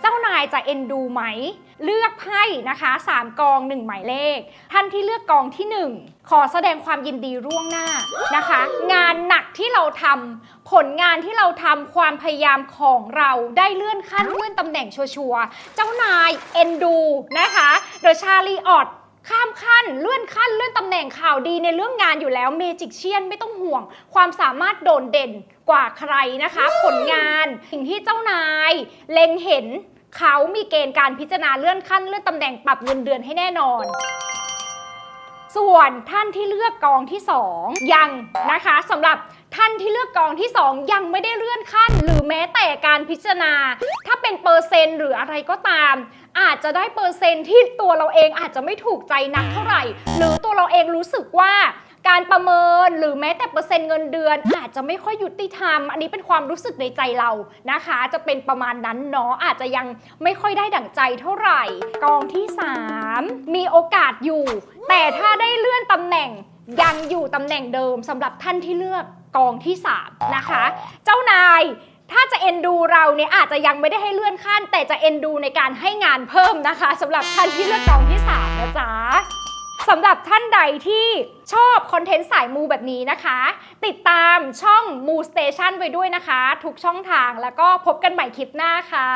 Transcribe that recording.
เจ้านายจะเอ็นดูไหม เลือกไพ่นะคะ 3 กอง 1 หมายเลข ท่านที่เลือกกองที่ 1 ขอแสดงความยินดีร่วงหน้านะคะ งานหนักที่เราทำผลงานที่เราทำความพยายามของเราได้เลื่อนขั้นเลื่อนตำแหน่งชัวร์ๆเจ้านายเอ็นดูนะคะเดอะชาลีออด ข้ามขั้นเลื่อนขั้นเลื่อนตำแหน่งข่าวดีในเรื่องงานอยู่แล้วเมจิกเชียนไม่ต้องห่วง ความสามารถโดดเด่นกว่าใครนะคะ ผลงานสิ่งที่เจ้านาย เล็งเห็นเขามีเกณฑ์การพิจารณาเลื่อนขั้นเลื่อนตำแหน่งปรับเงินเดือนให้แน่นอน ส่วนท่านที่เลือกกองที่ 2 ยังนะคะสำหรับท่านที่เลือกกองที่ 2 ยังไม่ได้เลื่อนขั้น หรือแม้แต่การพิจารณา ถ้าเป็นเปอร์เซ็นต์หรืออะไรก็ตาม อาจจะได้เปอร์เซ็นต์ที่ตัวเราเองอาจจะไม่ถูกใจนักเท่าไหร่ หรือตัวเราเองรู้สึกว่าการประเมินหรือแม้แต่เปอร์เซ็นต์เงินเดือน อาจจะไม่ค่อยยุติธรรม อันนี้เป็นความรู้สึกในใจเรานะคะ จะเป็นประมาณนั้นเนาะอาจจะยังไม่ค่อยได้ดั่งใจเท่าไหร่ กองที่ 3 มีโอกาสอยู่ แต่ถ้าได้เลื่อนตำแหน่งยังอยู่ตำแหน่งเดิมสำหรับท่านที่เลือกกองที่ 3 นะคะ เจ้านาย ถ้าจะเอ็นดูเราเนี่ยอาจจะยังไม่ได้ให้เลื่อนขั้น แต่จะเอ็นดูในการให้งานเพิ่มนะคะสำหรับท่านที่เลือกกองที่3นะจ๊ะสำหรับท่านใดที่ชอบคอนเทนต์สายมูแบบนี้นะคะ ติดตามช่องมูสเตชันไว้ด้วยนะคะ ทุกช่องทางแล้วก็พบกันใหม่คลิปหน้าค่ะ